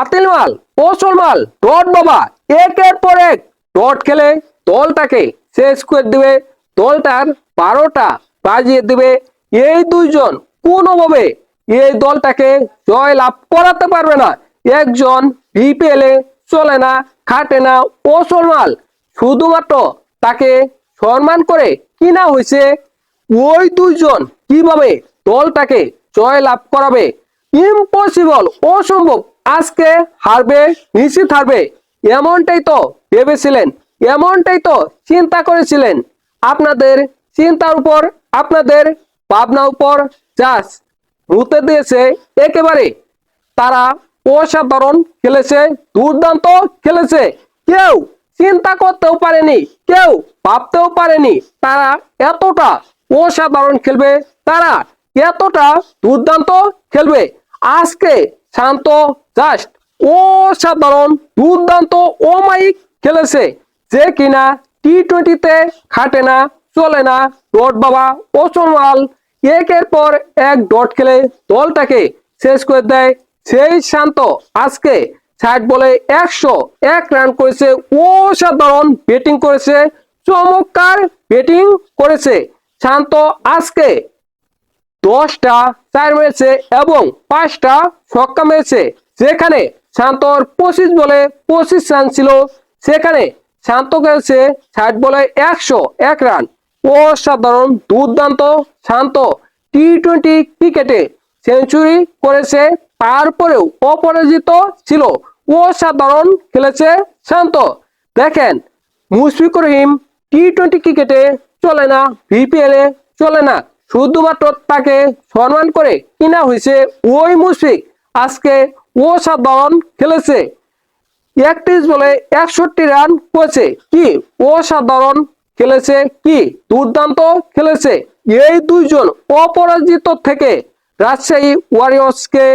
বাতিল মাল, কৌশল মাল ডট বাবা, একের পর এক। ডট খেলে দলটাকে শেষ করে দেবে। দলটার বারোটা বাজিয়ে দেবে। এই দুইজন কোনোভাবে এই দলটাকে জয় লাভ করাতে পারবে না। একজন বিপিএল চলে না, খাটে না। কৌশল মাল শুধুমাত্র তাকে সম্মান করে কিনা হয়েছে। ওই দুইজন কীভাবে দলটাকে জয় লাভ করাবে? ইম্পসিবল অসম্ভব। আজকে হারবে, নিশ্চিত হারবে। এমনটাই তো ভেবেছিলেন, এমনটাই তো চিন্তা করেছিলেন। আপনাদের চিন্তার উপর, আপনাদের ভাবনা উপর চাষ রুতে দিয়েছে একেবারে। তারা অসাধারণ খেলেছে, দুর্দান্ত খেলেছে। কেউ চিন্তা করতেও পারেনি, কেউ ভাবতেও পারেনি তারা এতটা অসাধারণ খেলবে, তারা এতটা দুর্দান্ত খেলবে। আজকে শান্ত, জাস্ট, অসাধারণ, দুর্দান্ত, ও অমায়িক খেলেছে। যে কিনা টি টোয়েন্টিতে খাটে না, চলে না, ডট বাবা ওসনওয়াল একের পর এক ডট খেলে দলটাকে শেষ করে দেয় সেই শান্ত। আজকে ষাট বলে একশো এক রান করেছে, অসাধারণ ব্যাটিং করেছে, চমৎকার ব্যাটিং করেছে। শান্ত, আজকে দশটা চার মেরেছে এবং পাঁচটা ছক্কা মেরেছে। যেখানে শান্তর পঁচিশ বলে পঁচিশ রান ছিল। সেখানে শান্ত করেছে ষাট বলে একশো এক রান। অসাধারণ দুর্দান্ত শান্ত টি টোয়েন্টি ক্রিকেটে সেঞ্চুরি করেছে। তারপরেও অপরাজিত ছিল। অসাধারণ খেলেছে শান্ত। দেখেন, মুশফিকুর রহিম টি টোয়েন্টি ক্রিকেটে চলে না বিপিএল এ চলে না। শুধুমাত্র তাকে সম্মান করে কিনা হয়েছে ওই মুশফিক। আজকে অসাধারণ খেলেছে। একত্রিশ বলে একষট্টি রান করেছে। কি? অসাধারণ খেলেছে কি? দুর্দান্ত খেলেছে। এই দুইজন অপরাজিত থেকে রাজশাহী ওয়ারিয়র্সকে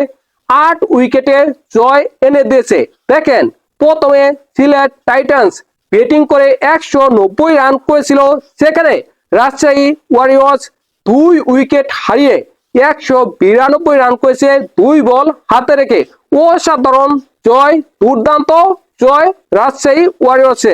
আট উইকেটে জয় এনে দিয়েছে। দেখেন, প্রথমে সিলেট টাইটান্স ব্যাটিং করে একশো নব্বই রান করেছিল। সেখানে রাজশাহী ওয়ারিয়র্স দুই উইকেট হারিয়ে একশো বিরানব্বই রান করেছে দুই বল হাতে রেখে। অসাধারণ জয়, দুর্দান্ত জয় রাজশাহী ওয়ারিয়র্সে